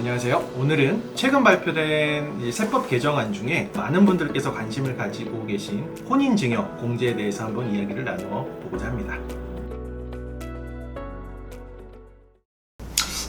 안녕하세요. 오늘은 최근 발표된 이 세법 개정안 중에 많은 분들께서 관심을 가지고 계신 혼인증여 공제에 대해서 한번 이야기를 나누어 보고자 합니다.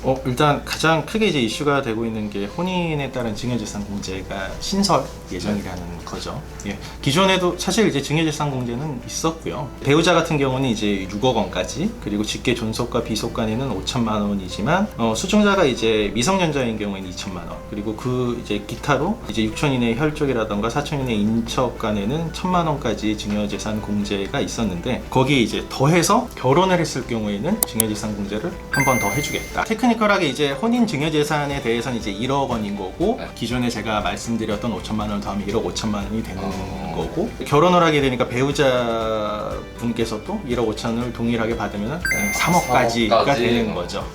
어, 일단 가장 크게 이제 이슈가 되고 있는 게 혼인에 따른 증여재산 공제가 신설 예정이라는 거죠. 예. 기존에도 사실 이제 증여재산 공제는 있었고요. 배우자 같은 경우는 이제 6억 원까지 그리고 직계 존속과 비속 간에는 5천만 원이지만 어, 수증자가 이제 미성년자인 경우에는 2천만 원 그리고 그 이제 기타로 이제 6천 이내 혈족이라던가 4천 이내 인척 간에는 1천만 원까지 증여재산 공제가 있었는데 거기에 이제 더해서 결혼을 했을 경우에는 증여재산 공제를 한 번 더 해주겠다. 테크 니컬하게 이제 혼인 증여 재산에 대해서는 이제 1억 원인 거고 네. 기존에 제가 말씀드렸던 5천만 원을 더하면 1억 5천만 원이 되는 어. 거고 결혼을 하게 되니까 배우자 분께서도 1억 5천을 동일하게 받으면 3억까지가 3억까지. 되는 거죠.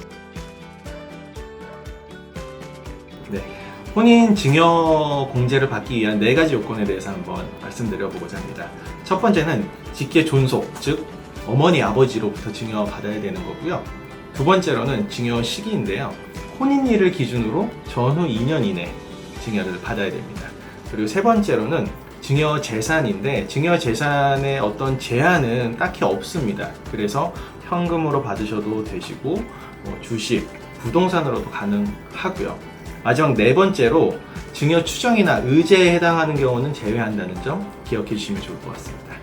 네. 혼인 증여 공제를 받기 위한 네 가지 요건에 대해서 한번 말씀드려 보고자 합니다. 첫 번째는 직계 존속, 즉 어머니 아버지로부터 증여 받아야 되는 거고요. 두 번째로는 증여 시기인데요. 혼인일을 기준으로 전후 2년 이내 증여를 받아야 됩니다. 그리고 세 번째로는 증여 재산인데 증여 재산에 어떤 제한은 딱히 없습니다. 그래서 현금으로 받으셔도 되시고 뭐 주식, 부동산으로도 가능하고요. 마지막 네 번째로 증여 추정이나 의제에 해당하는 경우는 제외한다는 점 기억해 주시면 좋을 것 같습니다.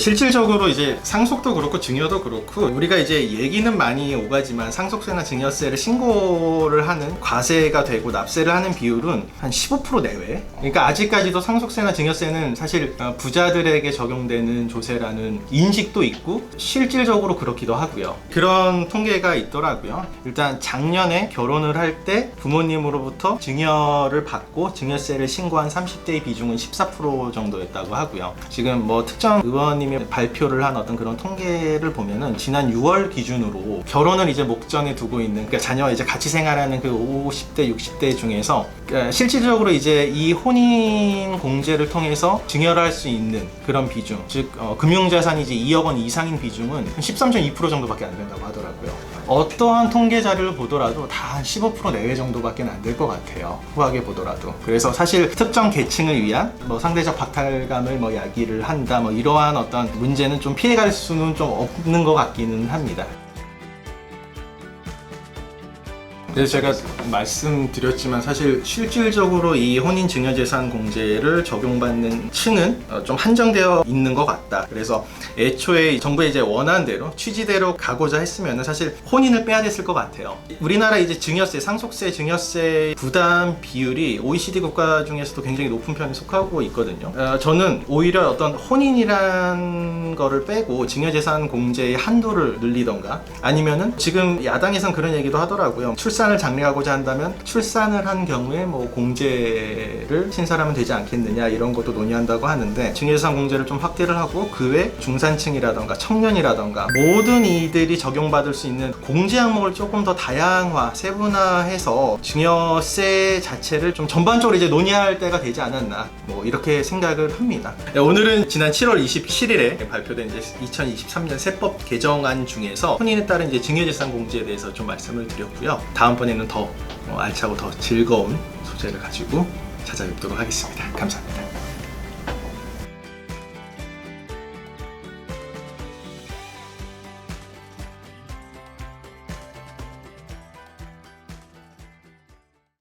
실질적으로 이제 상속도 그렇고 증여도 그렇고 우리가 이제 얘기는 많이 오가지만 상속세나 증여세를 신고를 하는 과세가 되고 납세를 하는 비율은 한 15% 내외. 그러니까 아직까지도 상속세나 증여세는 사실 어, 부자들에게 적용되는 조세라는 인식도 있고 실질적으로 그렇기도 하고요. 그런 통계가 있더라고요. 일단 작년에 결혼을 할 때 부모님으로부터 증여를 받고 증여세를 신고한 30대의 비중은 14% 정도였다고 하고요. 지금 뭐 특정 의원님 이 발표를 한 어떤 그런 통계를 보면은 지난 6월 기준으로 결혼을 이제 목전에 두고 있는 그러니까 자녀와 이제 같이 생활하는 그 50대, 60대 중에서 그러니까 실질적으로 이제 이 혼인 공제를 통해서 증여를 할수 있는 그런 비중, 즉 어, 금융자산이 이제 2억 원 이상인 비중은 한13.2% 정도밖에 안 된다고 하더라고요. 어떠한 통계 자료를 보더라도 다 한 15% 내외 정도밖에 안 될 것 같아요. 후하게 보더라도. 그래서 사실 특정 계층을 위한 뭐 상대적 박탈감을 뭐 야기를 한다 뭐 이러한 어떤 문제는 좀 피해갈 수는 좀 없는 것 같기는 합니다. 그래서 제가 말씀드렸지만 사실 실질적으로 이 혼인 증여재산 공제를 적용받는 층은 어, 좀 한정되어 있는 것 같다. 그래서 애초에 정부에 이제 원한 대로 취지대로 가고자 했으면 사실 혼인을 빼야 됐을 것 같아요. 우리나라 이제 증여세, 상속세, 증여세 부담 비율이 OECD 국가 중에서도 굉장히 높은 편에 속하고 있거든요. 어, 저는 오히려 어떤 혼인이란 거를 빼고 증여재산 공제의 한도를 늘리던가 아니면은 지금 야당에선 그런 얘기도 하더라고요. 출산 을 장려하고자 한다면 출산을 한 경우에 뭐 공제를 신설하면 되지 않겠느냐 이런 것도 논의한다고 하는데 증여재산 공제를 좀 확대를 하고 그 외 중산층이라던가 청년이라던가 모든 이들이 적용받을 수 있는 공제 항목을 조금 더 다양화, 세분화해서 증여세 자체를 좀 전반적으로 이제 논의할 때가 되지 않았나 뭐 이렇게 생각을 합니다. 네, 오늘은 지난 7월 27일에 발표된 이제 2023년 세법 개정안 중에서 혼인에 따른 이제 증여재산 공제에 대해서 좀 말씀을 드렸고요. 다음 번에는 더 어, 알차고 더 즐거운 소재를 가지고 찾아뵙도록 하겠습니다. 감사합니다.